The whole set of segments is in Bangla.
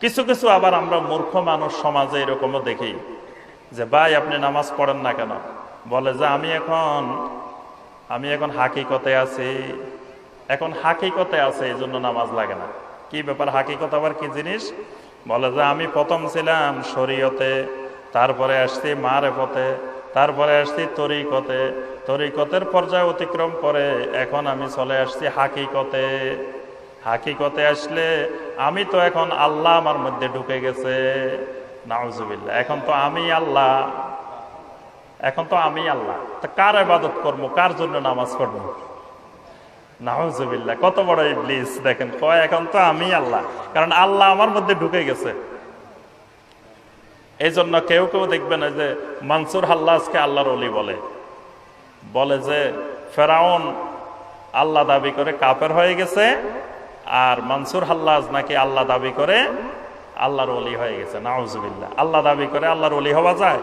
কিছু কিছু আবার আমরা মূর্খ মানুষ সমাজে এরকমও দেখি যে, ভাই, আপনি নামাজ পড়েন না কেন? বলে যে, আমি এখন আমি এখন হাকিকতে আছি। এখন হাকিকতে আছে, এই জন্য নামাজ লাগে না। কি ব্যাপার, হাকিকত আবার কি জিনিস? বলে যে, আমি প্রথম ছিলাম শরীয়তে, তারপরে আসছি মারেফতে, তারপরে আসছি তরিকতে। তরিকতের পর্যায়ে অতিক্রম করে এখন আমি চলে আসছি হাকিকতে। হাকিকতে আসলে আমি তো এখন আল্লাহ আমার মধ্যে ঢুকে গেছে। নাউজুবিল্লাহ, এখন তো আমি আল্লাহ। এখন তো আমি আল্লাহ। তা কার আবাদত করব? কার জন্য নামাজ পড়ব? নাউজুবিল্লাহ, কত বড় ইবলিস, দেখেন, কয়, এখন তো আমি আল্লাহ। কারণ আল্লাহ আমার মধ্যে ঢুকে গেছে। এই জন্য কেউ কেউ দেখবেন যে মানসুর হাল্লাজকে আল্লাহর অলি বলে। বলে যে, ফেরাউন আল্লাহ দাবি করে কাপের হয়ে গেছে আর মানসুর হাল্লাজ নাকি আল্লাহ দাবি করে? আল্লাহর অলি হয়ে গেছে, নাউজুবিল্লাহ। আল্লাহ দাবি করে আল্লাহর অলি হওয়া যায়?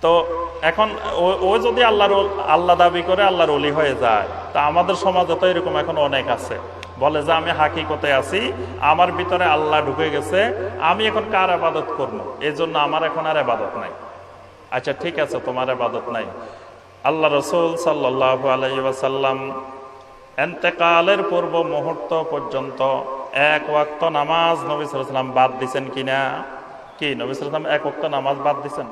তো এখন ও- যদি আল্লাহর আল্লাহ দাবি করে আল্লাহর অলি হয়ে যায়, তা আমাদের সমাজে তো এরকম এখন অনেক আছে। বলে যে আমি হাকিকতে আছি, আমার ভিতরে আল্লাহ ঢুকে গেছে, আমি এখন কার আবাদত করব? এই জন্য আমার এখন আর আবাদত নাই। আচ্ছা ঠিক আছে, তোমার আবাদত নাই। আল্লাহ রসুল সাল্লাহ আলাইসাল্লাম এন্তেকালের পূর্ব মুহূর্ত পর্যন্ত এক ওয়াক্ত নামাজ নবী সাল্লাম বাদ দিছেন কিনা? কি, নবী সাল্লাম এক ওয়াক্ত নামাজ বাদ দিছেন?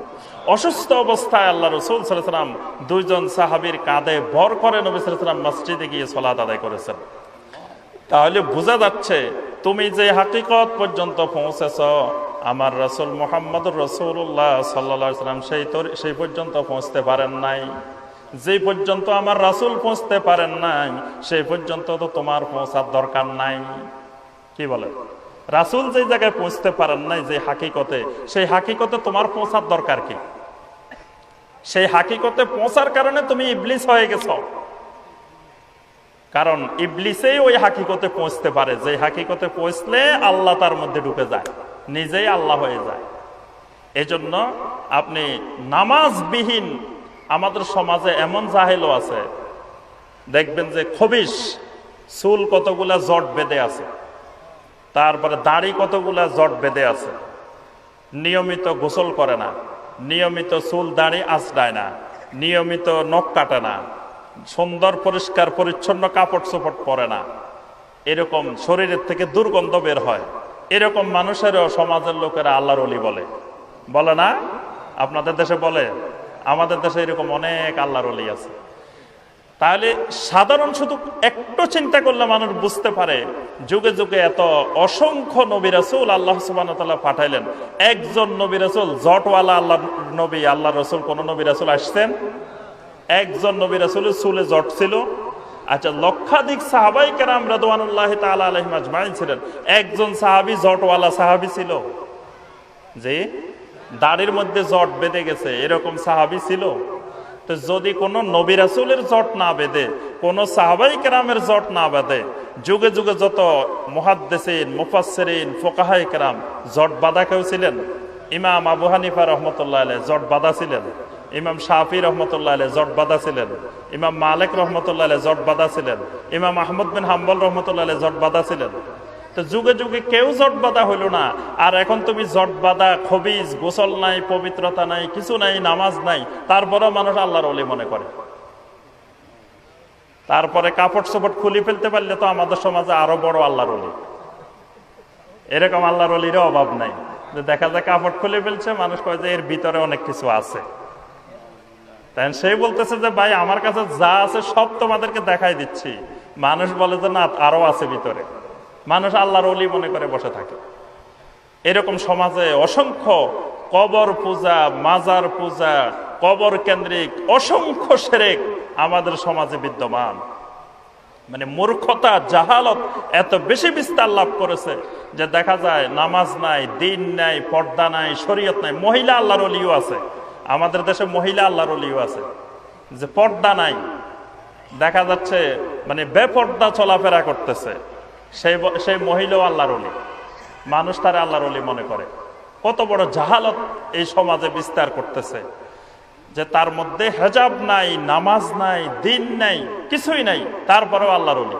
অসুস্থ অবস্থায় আল্লাহ রসুল সাল্লাম দুইজন সাহাবীর কাঁধে ভর করে নবী সাল্লাম মসজিদে গিয়ে সলাত আদায় করেছেন। তাহলে বোঝা যাচ্ছে তুমি যে হাকিকত পর্যন্ত পৌঁছেছ, আমার রসুল মোহাম্মদ রসুল্লাহ সাল্লা সাল্লাম সেই সেই পর্যন্ত পৌঁছতে পারেন নাই। যে পর্যন্ত আমার রাসুল পৌঁছতে পারেন নাই, সেই পর্যন্ত তো তোমার পৌঁছার দরকার নাই। কি বলে? রাসুল যে জায়গায় পৌঁছতে পারেন নাই, যে হাকিকতে, সেই হাকিকতে তোমার পৌঁছার দরকার কি? সেই হাকিকতে পৌঁছার কারণে তুমি ইবলিস হয়ে গেছ। কারণ ইবলিসেই ওই হাকিকতে পৌঁছতে পারে। যে হাকিকতে পৌঁছলে আল্লাহ তার মধ্যে ঢুকে যায়, নিজেই আল্লাহ হয়ে যায়। এজন্য আপনি নামাজবিহীন আমাদের সমাজে এমন জাহেলও আছে, দেখবেন যে খবিস চুল কতগুলা জট বেঁধে আছে, তারপরে দাড়ি কতগুলা জট বেঁধে আছে, নিয়মিত গোসল করে না, নিয়মিত চুল দাড়ি আঁচড়ায় না, নিয়মিত নখ কাটে না, সুন্দর পরিষ্কার পরিচ্ছন্ন কাপড় চোপড় পরে না, এরকম শরীরের থেকে দুর্গন্ধ বের হয়, এরকম মানুষেরও সমাজের লোকেরা আল্লাহর অলি বলে। বলে না? আপনাদের দেশে বলে? আমাদের দেশে এরকম অনেক আল্লাহর অলি আছে। তাহলে সাধারণ শুধু একটু চিন্তা করলে মানুষ বুঝতে পারে, যুগে যুগে এত অসংখ্য নবী রাসুল আল্লাহ সুবান পাঠাইলেন। একজন নবী রাসুল, জটওয়ালা আল্লাহ নবী আল্লাহ রসুল, কোন নবী রাসুল আসছেন? একজন নবী রাসুলের চুলে জট ছিল। আচ্ছা লক্ষাধিক সাহাবাই কেরাম রাদওয়ানুল্লাহ তাআলা আলাইহিম আজমাইন ছিলেন। একজন সাহাবী জটওয়ালা সাহাবী ছিল। যে দাড়ির মধ্যে জট বেঁধে গেছে, এরকম সাহাবি ছিল? তো যদি কোনো নবী রাসূলের জট না বেঁধে, কোনো সাহাবাই কেরামের জট না বেঁধে, যুগে যুগে যত মুহাদ্দেসিন, মুফাসসিরিন, ফোকাহাই কেরাম জট বাঁধা কেউ ছিলেন? ইমাম আবু হানিফা রহমতুল্লাহ আলাইহি জট বাঁধা ছিলেন। ইমাম শাফি রহমতুল্লাহ আলাইহি জট বাঁধা ছিলেন। ইমাম মালিক রহমতুল্লাহ আলাইহি জট বাঁধা ছিলেন। ইমাম আহমদ বিন হাম্বল রহমতুল্লাহ আলাইহি জট বাঁধা ছিলেন। যুগে যুগে কেউ জট বাঁধা হইল না। আর এখন তুমি জট বাঁধা, খবিজ, গোসল নাই, পবিত্রতা নাই, কিছু নাই, নামাজ নাই, তারপরেও মানুষ আল্লাহর অলি মনে করে। তারপরে কাপড় চোপড় খুলি ফেলতে পারলে তো আমাদের সমাজে আরও বড় আল্লাহর অলি এরকম আল্লাহর অলিরও অভাব নাই। দেখা যায় কাপড় খুলে ফেলছে, মানুষ কয় যে এর ভিতরে অনেক কিছু আছে। তাই সেই বলতেছে যে, ভাই, আমার কাছে যা আছে সব তোমাদেরকে দেখাই দিচ্ছি। মানুষ বলে যে, না, আরও আছে ভিতরে। মানুষ আল্লাহর অলি মনে করে বসে থাকে। এরকম সমাজে অসংখ্য কবর পূজা, মাজার পূজা, কবর কেন্দ্রিক, অসংখ্য সেরেক আমাদের সমাজে বিদ্যমান। মানে মূর্খতা, জাহালত এত বেশি বিস্তার লাভ করেছে যে দেখা যায় নামাজ নাই, দিন নাই, পর্দা নাই, শরীয়ত নাই, মহিলা আল্লাহর অলিও আছে। আমাদের দেশে মহিলা আল্লাহর অলিও আছে। যে পর্দা নাই, দেখা যাচ্ছে মানে বেপর্দা চলাফেরা করতেছে। সেই সেই মহিলাও আল্লাহর অলি মানুষ তার আল্লাহর অলি মনে করে। কত বড় জাহালত এই সমাজে বিস্তার করতেছে যে তার মধ্যে হেজাব নাই, নামাজ নাই, দিন নাই, কিছুই নাই, তারপরেও আল্লাহর অলি